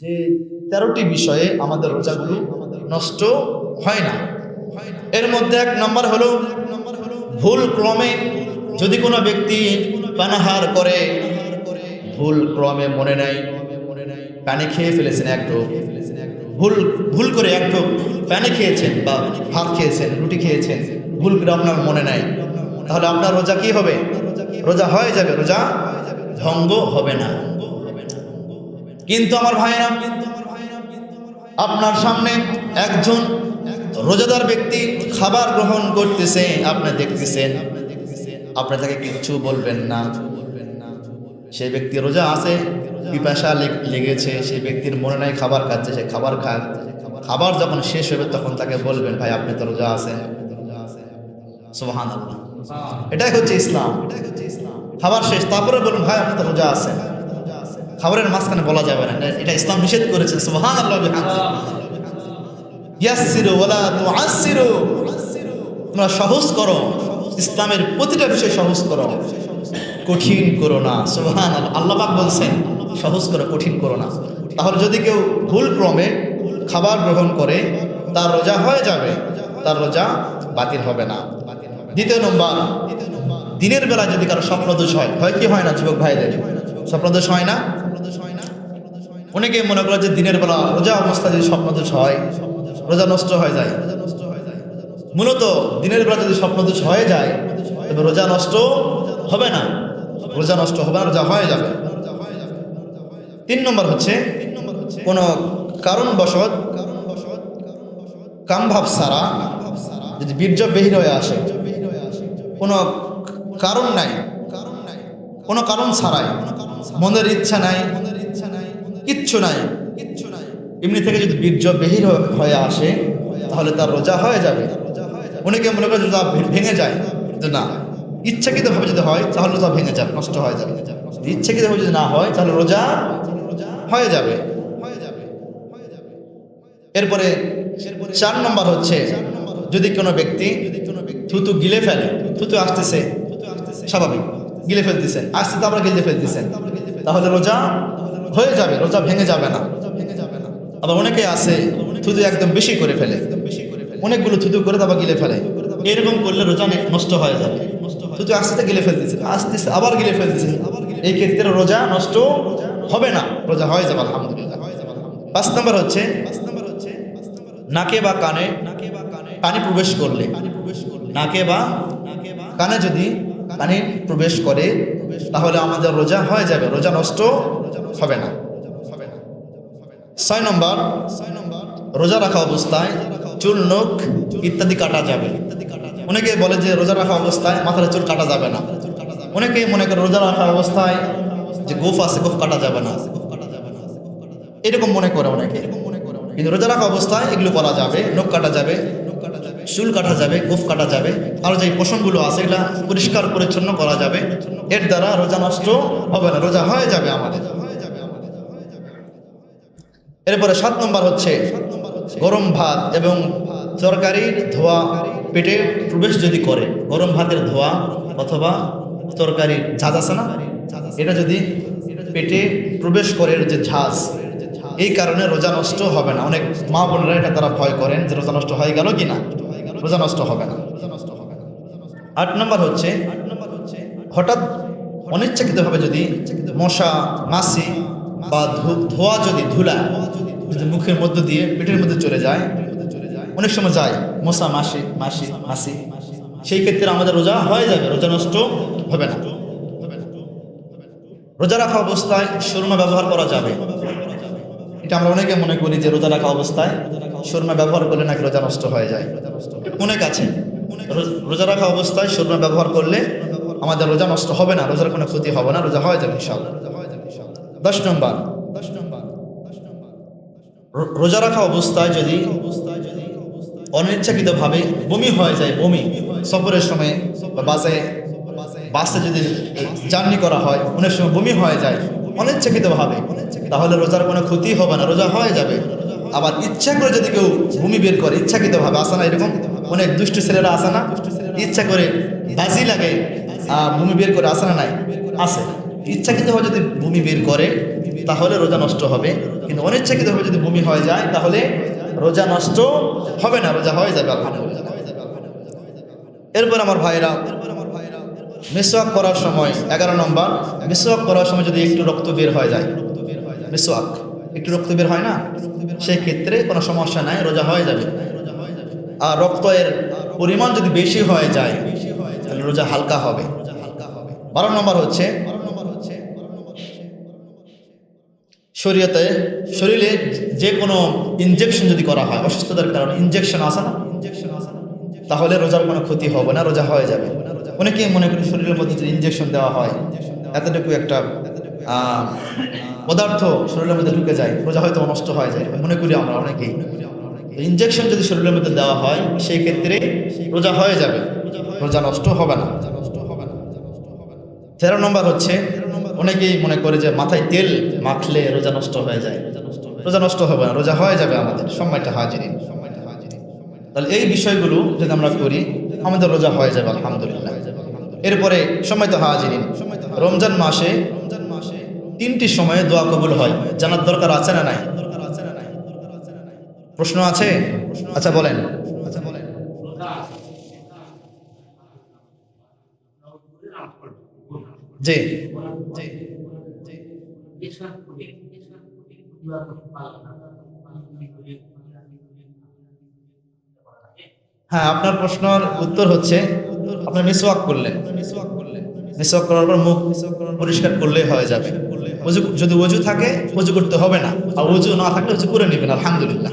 যে তেরোটি বিষয়ে আমাদের রোজাগুলো নষ্ট হয় না। এর মধ্যে এক নম্বর হলো ভুল ক্রমে যদি কোনো ব্যক্তি পানাহার করে, ভুল ক্রমে মনে নেয়, পানি খেয়ে ফেলেছেন এক একটু ভুল ভুল করে একটু পানি খেয়েছেন বা ভাত খেয়েছেন, রুটি খেয়েছেন, ভুল করে আপনার মনে নাই, তাহলে আপনার রোজা কি হবে? রোজা হয়ে যাবে, রোজা ভঙ্গ হবে না। কিন্তু আমার ভাইরা আপনার সামনে একজন রোজাদার ব্যক্তি খাবার গ্রহণ করতেছে, আপনি দেখতেছেন, আপনি তাকে কিচ্ছু বলবেন না। সেই ব্যক্তি রোজা আছে, পিপাসা লেগেছে সেই ব্যক্তির মনে নাই খাবার খাচ্ছে, সে খাবার খায়। খাবার যখন শেষ হবে তখন তাকে বলবেন, ভাই, আপনি তো রোজা আছেন। সুবহান এটাই হচ্ছে ইসলাম। খাবার শেষ, তারপরে বলুন ভাই, আপনি তো রোজা আছেন। খাবারের মাঝখানে বলা যাবে না। এটা ইসলাম নিষেধ করেছে তোমরা সহজ করো, ইসলামের প্রতিটা বিষয় সহজ করো। কঠিন করো না সুবহান আল্লাহ পাক বলছেন, সহজ করো, কঠিন করো না। তাহলে যদি কেউ ভুল ক্রমে খাবার গ্রহণ করে, তার রোজা হয়ে যাবে, তার রোজা বাতিল হবে না। দ্বিতীয় নম্বর, দিনের বেলা যদি কারও স্বপ্নদোষ হয় হয় কি হয় না, যুবক ভাইদের? স্বপ্নদোষ হয় না? অনেকে মনে করে যে দিনের বেলা রোজা অবস্থা যদি স্বপ্ন স্বপ্নদোষ হয়, রোজা নষ্ট হয়ে যায়। মূলত দিনের বেলা যদি স্বপ্ন স্বপ্নদোষ হয়ে যায়, তবে রোজা নষ্ট হবে না। রোজা নষ্ট হবে না, রোজা হয়ে যাবে। তিন নম্বর হচ্ছে, কোনো কারণবশত কামভাব সারা যদি বীর্য বেহির হয়ে আসে, কোনো কারণ নাই, কোনো কারণ ছাড়াই, মনের ইচ্ছা নাই কিচ্ছু নাই। কিচ্ছু নাই এমনি থেকে যদি বীর্য বেহির হয়ে আসে, তাহলে তার রোজা হয়ে যাবে। অনেকে মনে করে রোজা ভেঙে যায় না। ইচ্ছাকৃতভাবে যদি হয়, তাহলে রোজা ভেঙে যাবে, নষ্ট হয়ে যাবে। ইচ্ছাকৃতভাবে যদি না হয়, তাহলে রোজা হয়ে যাবে। এরপরে চার নম্বর হচ্ছে, যদি কোনো ব্যক্তি থুতু গিলে ফেলে, থুতু আসতেছে, স্বাভাবিক, গিলে ফেলতেছেন আসতে তো আবার গিলে ফেলতেছেন তাহলে রোজা হয়ে যাবে, রোজা ভেঙে যাবে না। আবার অনেকে আছে, থুতু একদম বেশি করে ফেলে। অনেকগুলো থুতু করে তারপর গিলে ফেলে। এরকম করলে রোজা নে- নষ্ট হয়ে যাবে। থুতু আস্তে গিলে ফেলতেছে, আস্তে আস্তে আবার গিলে ফেলতেছে। এই ক্ষেত্রে রোজা নষ্ট হবে না। রোজা হয়ে যাবে, আলহামদুলিল্লাহ। পাঁচ নম্বর হচ্ছে, নাকে বা কানে পানি প্রবেশ করলে। নাকে বা কানে যদি পানি প্রবেশ করে, তাহলে আমাদের রোজা হয়ে যাবে। রোজা নষ্ট হবে না। ছয় নম্বর, রোজা রাখা অবস্থায় চুল, নখ ইত্যাদি কাটা যাবে। অনেকে বলে যে রোজা রাখা অবস্থায় মাথার চুল কাটা যাবে না। অনেকেই মনে করে রোজা রাখা অবস্থায় যে গোফ আছে, গোফ কাটা যাবে না। এরকম মনে করে অনেকে। কিন্তু রোজা রাখা অবস্থায় এগুলো করা যাবে, নখ কাটা যাবে, চুল কাটা যাবে, গোফ কাটা যাবে। আরও যে পোষণগুলো আছে, এগুলা পরিষ্কার, পরিচ্ছন্ন করা যাবে। এর দ্বারা রোজা নষ্ট হবে না, রোজা হয়ে যাবে আমাদের। এরপরে সাত নম্বর হচ্ছে গরম ভাত এবং তরকারির ধোয়া পেটে প্রবেশ যদি করে, গরম ভাতের ধোয়া অথবা তরকারির ঝাঁজ আছে না? এটা যদি পেটে প্রবেশ করে যে ঝাঁজ, এই কারণে রোজা নষ্ট হবে না। অনেক মা বোনেরা এটা তারা ভয় করেন যে রোজা নষ্ট হয়ে গেল কি না? রোজা নষ্ট হবে না। আট নম্বর হচ্ছে হঠাৎ অনিচ্ছাকৃতভাবে যদি মশা, মাছি বা ধোয়া যদি ধুলা, যদি মুখের মধ্য দিয়ে পেটের মধ্যে চলে যায়, অনেক সময় যায়, মশা, মাসি মাসি মাসি। সেই ক্ষেত্রে আমাদের রোজা হয়ে যাবে, রোজা নষ্ট হবে না। রোজা রাখা অবস্থায় সুরমা ব্যবহার করা যাবে। এটা আমরা অনেকে মনে করি যে রোজা রাখা অবস্থায় সুরমা ব্যবহার করলে নাকি রোজা নষ্ট হয়ে যায়। অনেক আছে। রোজা রাখা অবস্থায় সুরমা ব্যবহার করলে আমাদের রোজা নষ্ট হবে না, রোজার কোনো ক্ষতি হবে না, রোজা হয়ে যাবে ইনশাআল্লাহ। দশ নম্বর। রো- রোজা রাখা অবস্থায় যদি অনিচ্ছাকৃতভাবে বমি হয়ে যায়, বমি, সফরের সময় বাসে বাসে যদি জার্নি করা হয়, অনেক সময় বমি হয়ে যায়, অনিচ্ছাকৃতভাবে, তাহলে রোজার কোনো ক্ষতি হবে না, রোজা হয়ে যাবে। আবার ইচ্ছা করে যদি কেউ ভূমি বের করে, ইচ্ছাকৃতভাবে আসে না, এরকম অনেক দুষ্ট ছেলেরা আসে না, ইচ্ছা করে বাজি লাগে ভূমি বের করে আসে না, নাই, আসে। ইচ্ছাকৃতভাবে যদি ভূমি বের করে, তাহলে রোজা নষ্ট হবে। কিন্তু অনিচ্ছাকৃতভাবে যদি বমি হয়ে যায়, তাহলে রোজা নষ্ট হবে না, রোজা হয়ে যাবে এরপর আমার ভাইরা, মিসওয়াক করার সময়, এগারো নম্বর, মিসওয়াক করার সময় যদি একটু রক্ত বের হয়ে যায়, মিসওয়াক, একটু রক্ত বের হয় না? সেই ক্ষেত্রে কোনো সমস্যা নাই, রোজা হয়ে যাবে। আর রক্তের পরিমাণ যদি বেশি হয়ে যায়, তাহলে রোজা হালকা হবে। বারো নম্বর হচ্ছে শরীয়তে, শরীরে যে কোনো ইনজেকশন যদি করা হয়, অসুস্থতার কারণে ইনজেকশন আসে না? ইনজেকশন আসে না? তাহলে রোজার কোনো ক্ষতি হবে না, রোজা হয়ে যাবে। অনেকেই মনে করি শরীরের মধ্যে যদি ইনজেকশন দেওয়া হয়, এতটুকু একটা পদার্থ শরীরের মধ্যে ঢুকে যায়, রোজা হয়তো নষ্ট হয়ে যায়, মনে করি আমরা অনেকেই। ইনজেকশন যদি শরীরের মধ্যে দেওয়া হয়, সেই ক্ষেত্রে রোজা হয়ে যাবে। রোজা নষ্ট হবে না। তেরো নম্বর হচ্ছে অনেকেই মনে করে যে মাথায় তেল মাখলে রোজা নষ্ট হয়ে যায়। রোজা নষ্ট হবে না, রোজা হয়ে যাবে আমাদের, সময়টা হাজিরি। তাহলে এই বিষয়গুলো যদি আমরা করি, আমাদের রোজা হয়ে যাবে, আলহামদুলিল্লাহ। এরপরে সময় তো হাজিরিন রমজান মাসে রমজান মাসে তিনটি সময়ে দোয়া কবুল হয়। জানার দরকার আছে না নাই? প্রশ্ন আছে? আচ্ছা বলেন। আচ্ছা বলেন। জি। হ্যাঁ আপনার প্রশ্নের উত্তর হচ্ছে আপনি মিসওয়াক করলেন। মিসওয়াক করার পর মুখ পরিষ্কার করলেই হয়ে যাবে। যদি অজু থাকে অজু করতে হবে না। আর অজু না থাকলে অজু করে নেবেন আলহামদুলিল্লাহ।